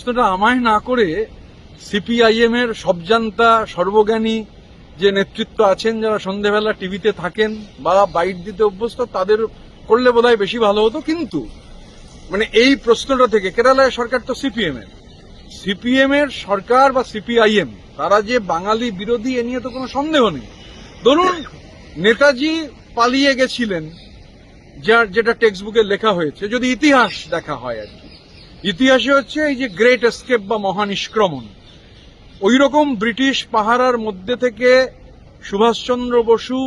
প্রশ্নটা আমায় না করে সিপিআইএম এর সবজান্তা সর্বজ্ঞানী যে নেতৃত্ব আছেন, যারা সন্ধেবেলা টিভিতে থাকেন বা বাইট দিতে অভ্যস্ত, তাদের করলে বোধহয় বেশি ভালো হতো। কিন্তু মানে এই প্রশ্নটা থেকে, কেরালায় সরকার তো সিপিএম এর। সিপিএম এর সরকার বা সিপিআইএম তারা যে বাঙালি বিরোধী, এ নিয়ে তো কোনো সন্দেহ নেই। ধরুন, নেতাজি পালিয়ে গেছিলেন, যার যেটা টেক্সট বুকে লেখা হয়েছে, যদি ইতিহাস দেখা হয় আর কি। ইতিহাসে হচ্ছে এই যে গ্রেট এস্কেপ বা মহানিষ্ক্রমণ। ওই রকম ব্রিটিশ পাহারার মধ্যে থেকে সুভাষচন্দ্র বসু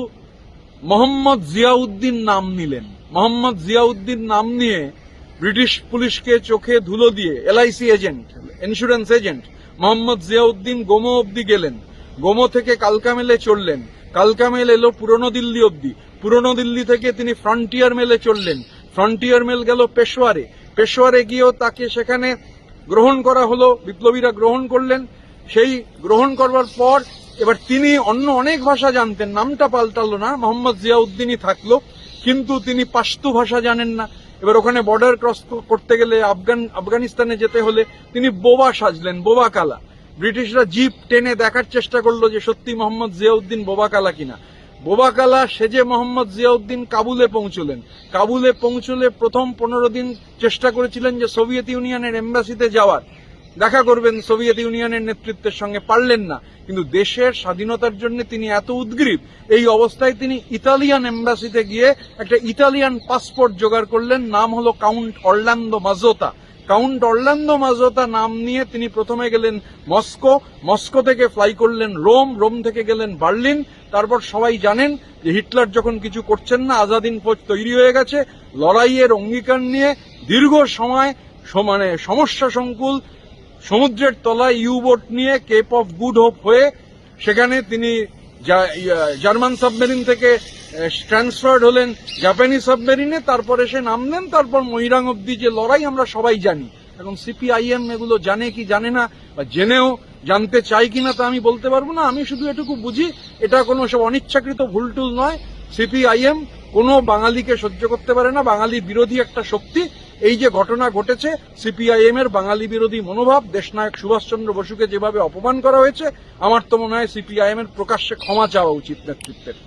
মোহাম্মদ জিয়াউদ্দিন নাম নিলেন। মোহাম্মদ জিয়াউদ্দিন নাম নিয়ে ব্রিটিশ পুলিশকে চোখে ধুলো দিয়ে LIC agent insurance agent Mohammad Ziauddin Gomo অব্দি গেলেন। গোমো থেকে কালকামেলে চললেন কালকামেল এলো পুরনো দিল্লি অব্দি পুরনো দিল্লি থেকে তিনি ফ্রন্টিয়ার মেলে চললেন ফ্রন্টিয়ার মেল গেল পেশোয়ারে পেশোয়ারে গিয়েও তাকে সেখানে গ্রহণ করা হলো, বিপ্লবীরা গ্রহণ করলেন। সেই গ্রহণ করবার পর এবার তিনি অন্য অনেক ভাষা জানতেন, নামটা পাল্টালো না, মোহাম্মদ জিয়াউদ্দিনই থাকল, কিন্তু তিনি পাস্তু ভাষা জানেন না। এবার ওখানে বর্ডার ক্রস করতে গেলে আফগান, আফগানিস্তানে যেতে হলে তিনি বোবা সাজলেন, বোবা কালা। ব্রিটিশরা জিপ টেনে দেখার চেষ্টা করল যে সত্যি মোহাম্মদ জিয়াউদ্দিন বোবা কালা কিনা। বোবা কালা সেজে মোহাম্মদ জিয়াউদ্দিন কাবুলে পৌঁছলেন। কাবুলে পৌঁছলে প্রথম পনেরো দিন চেষ্টা করেছিলেন যে সোভিয়েত ইউনিয়নের এম্বাসিতে যাওয়ার। দেখা করবেন, সোভিয়েত ইউনিয়নের নেতৃত্বের সঙ্গে পারলেন না। কিন্তু দেশের স্বাধীনতার জন্য তিনি এত উদ্গ্রীব। এই অবস্থায় তিনি ইতালিয়ান এম্বাসিতে গিয়ে একটা ইতালিয়ান পাসপোর্ট জোগাড় করলেন। নাম হলো count Orlando Mazzotta. Count Orlando Mazzotta নাম নিয়ে তিনি প্রথমে গেলেন মস্কো। মস্কো থেকে ফ্লাই করলেন রোম রোম থেকে গেলেন বার্লিন। তারপর সবাই জানেন যে হিটলার যখন কিছু করছেন না, আজাদিন ফৌজ তৈরি হয়ে গেছে। লড়াইয়ের অঙ্গীকার নিয়ে দীর্ঘ সময় সমানে সমস্যা সংকুল সমুদ্রের তলায় ইউবোট নিয়ে কেপ অফ গুড হোপ হয়ে সেখানে তিনি জার্মান সাবমেরিন থেকে ট্রান্সফার্ড হলেন জাপানি সাবমেরিনে, তারপরে সে নামলেন, তারপর মহিরাং অব্দি যে লড়াই আমরা সবাই জানি। এখন সিপিআইএম এগুলো জানে কি জানে না, বা জেনেও জানতে চাই কিনা তা আমি বলতে পারব না। আমি শুধু এটুকু বুঝি, এটা কোনো সব অনিচ্ছাকৃত ভুলটুল নয়। সিপিআইএম কোনো বাঙালিকে সহ্য করতে পারে না। বাঙালি বিরোধী একটা শক্তি। এই যে ঘটনা ঘটেছে, সিপিআইএম এর বাঙালি বিরোধী মনোভাব, দেশনায়ক সুভাষচন্দ্র বসুকে যেভাবে অপমান করা হয়েছে, আমার তো মনে হয় সিপিআইএম এর প্রকাশ্যে ক্ষমা চাওয়া উচিত নেতৃত্বের।